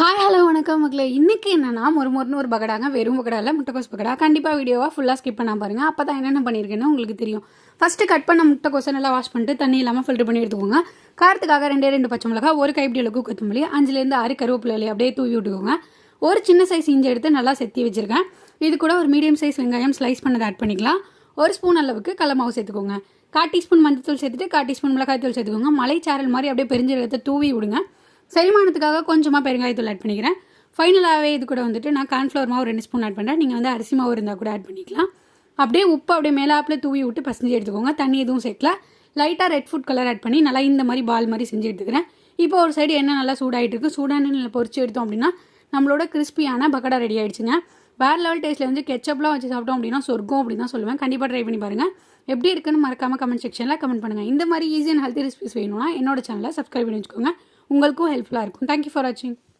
Hi hello வணக்கம் மக்களே. இன்றைக்கி என்னன்னா ஒரு மொறுன்னு ஒரு பகடாங்க வெறும் பகடா இல்லை முட்டைக்கோஸ் பகடா. கண்டிப்பாக வீடியோவாக ஃபுல்லாக ஸ்கிப் பண்ணாம பாருங்கள் அப்போ தான் என்னென்ன பண்ணியிருக்கேன்னு உங்களுக்கு தெரியும். ஃபஸ்ட்டு கட் பண்ண முட்டைக்கோசை நல்லா வாஷ் பண்ணிட்டு தண்ணி இல்லாமல் ஃபில்டர் பண்ணி எடுத்துக்கோங்க. காரத்துக்காக ரெண்டே ரெண்டு பச்சை மிளகா ஒரு கைப்பிடி அளவுக்கு கொத்தமல்லி அஞ்சுலேருந்து ஆறு கருவேப்பிலை அப்படியே தூவி விட்டுக்கோங்க. ஒரு சின்ன சைஸ் இஞ்சி எடுத்து நல்லா செத்தி வச்சுருக்கேன். இது கூட ஒரு மீடியம் சைஸ் வெங்காயம் ஸ்லைஸ் பண்ணதை ஆட் பண்ணிக்கலாம். ஒரு ஸ்பூன் அளவுக்கு கடல சேர்த்துக்கோங்க. கால் டீஸ்பூன் மஞ்சத்தூள் சேர்த்துட்டு கால் டீஸ்பூன் மிளகாய்த்தூள் சேர்த்துக்கோங்க. மலைச்சாரல் மாதிரி அப்படியே பெருஞ்சீரகத்தை தூவி விடுங்க. செரிமானத்துக்காக கொஞ்சமாக பெருங்காயத்தூள் ஆட் பண்ணிக்கிறேன். ஃபைனலாகவே இது கூட வந்துட்டு நான் கார்ன்ஃப்ளவர் மாவு ரெண்டு ஸ்பூன் ஆட் பண்ணுறேன் நீங்கள் வந்து அரிசி மாவு இருந்தால் கூட ஆட் பண்ணிக்கலாம். அப்படியே உப்பு அப்படியே மேலாப்பில் தூவி விட்டு பசஞ்சு எடுத்துக்கோங்க. தண்ணி எதுவும் சேர்க்கல. லைட்டாக ரெட் ஃபுட் கலர் ஆட் பண்ணி நல்லா இந்த மாதிரி பால் மாதிரி செஞ்சு எடுத்துக்கிறேன். இப்போ ஒரு சைடு என்ன நல்லா சூடாகிட்டு இருக்கு. சூடான நல்லா பொறிச்சு எடுத்தோம் அப்படின்னா நம்மளோட கிறிஸ்பியான பக்கடா ரெடி ஆகிடுச்சுங்க வேறு லெவல் டேஸ்ட்டில் வந்து கெச்சப்லாம் வச்சு சாப்பிட்டோம் அப்படின்னா சொர்க்கம் அப்படின்னு தான் சொல்லுவேன். கண்டிப்பாக ட்ரை பண்ணி பாருங்கள் எப்படி இருக்குன்னு மறக்காமல் கமெண்ட் செக்ஷனில் கமெண்ட் பண்ணுங்கள் இந்த மாதிரி ஈஸி அண்ட் ஹெல்த்தி ரெசிபிஸ் வேணும்னா என்னோட சேனலை சப்ஸ்கிரைப் பண்ணி வச்சுக்கோங்க. உங்களுக்கும் ஹெல்ப்ஃபுல்லாக இருக்கும் தேங்க்யூ ஃபார் வாட்சிங்